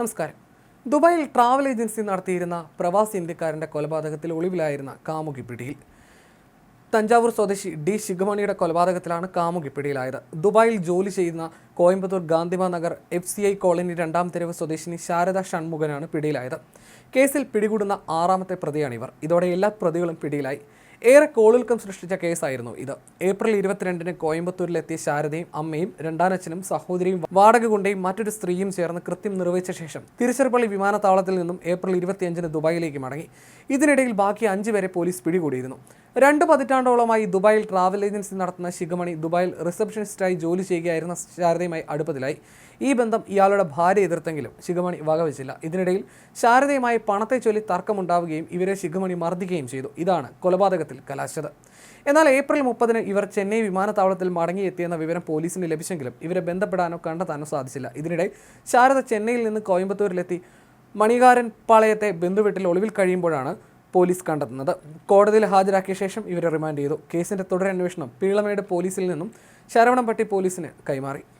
നമസ്കാരം. ദുബായിൽ travel agency നടത്തിയിരുന്ന പ്രവാസി ഇന്ത്യക്കാരന്റെ കൊലപാതകത്തിൽ ഒളിവിലായിരുന്ന കാമുകി പിടിയിൽ. തഞ്ചാവൂർ സ്വദേശി ഡി ശിഖമണിയുടെ കൊലപാതകത്തിലാണ് കാമുകി പിടിയിലായത്. ദുബായിൽ ജോലി ചെയ്യുന്ന Coimbatore Gandhima Nagar F C I colony രണ്ടാം തെരുവ് സ്വദേശിനി ശാരദ ഷൺമുഖനാണ് പിടിയിലായത്. കേസിൽ പിടികൂടുന്ന ആറാമത്തെ പ്രതിയാണിവർ ഇതോടെ എല്ലാ പ്രതികളും പിടിയിലായി. ഏറെ കോളിൽക്കം സൃഷ്ടിച്ച കേസായിരുന്നു ഇത്. ഏപ്രിൽ ഇരുപത്തിരണ്ടിന് കോയമ്പത്തൂരിലെത്തിയ ശാരദയും അമ്മയും രണ്ടാനച്ഛനും സഹോദരിയും വാടക കൊണ്ടേയും മറ്റൊരു സ്ത്രീയും ചേർന്ന് കൃത്യം നിർവഹിച്ച ശേഷം തിരുച്ചിറപ്പള്ളി വിമാനത്താവളത്തിൽ നിന്നും ഏപ്രിൽ ഇരുപത്തിയഞ്ചിന് ദുബായിലേക്ക് മടങ്ങി. ഇതിനിടയിൽ ബാക്കി അഞ്ച് പേരെ പോലീസ് പിടികൂടിയിരുന്നു. രണ്ട് പതിറ്റാണ്ടോളമായി ദുബായിൽ ട്രാവൽ ഏജൻസി നടത്തുന്ന ശിഖമണി ദുബായിൽ റിസപ്ഷനിസ്റ്റായി ജോലി ചെയ്യുകയായിരുന്ന ശാരദയുമായി അടുപ്പത്തിലായി. ഈ ബന്ധം ഇയാളുടെ ഭാര്യ എതിർത്തെങ്കിലും ശിഖമണി വകവച്ചില്ല. ഇതിനിടയിൽ ശാരദയുമായി പണത്തെ ചൊല്ലി തർക്കമുണ്ടാവുകയും ഇവരെ ശിഖമണി മർദ്ദിക്കുകയും ചെയ്തു. ഇതാണ് കൊലപാതകത്തിൽ കലാശത് എന്നാൽ ഏപ്രിൽ മുപ്പതിന് ഇവർ ചെന്നൈ വിമാനത്താവളത്തിൽ മടങ്ങിയെത്തിയെന്ന വിവരം പോലീസിന് ലഭിച്ചെങ്കിലും ഇവരെ ബന്ധപ്പെടാനോ കണ്ടെത്താനോ സാധിച്ചില്ല. ഇതിനിടെ ശാരദ ചെന്നൈയിൽ നിന്ന് കോയമ്പത്തൂരിലെത്തി മണികാരൻ പാളയത്തെ ബന്ധുവീട്ടിൽ ഒളിവിൽ കഴിയുമ്പോഴാണ് പോലീസ് കണ്ടെത്തുന്നത്. കോടതിയിൽ ഹാജരാക്കിയ ശേഷം ഇവരെ റിമാൻഡ് ചെയ്തു. കേസിന്റെ തുടരന്വേഷണം പീളമേട് പോലീസിൽ നിന്നും ശരവണംപട്ടി പോലീസിന് കൈമാറി.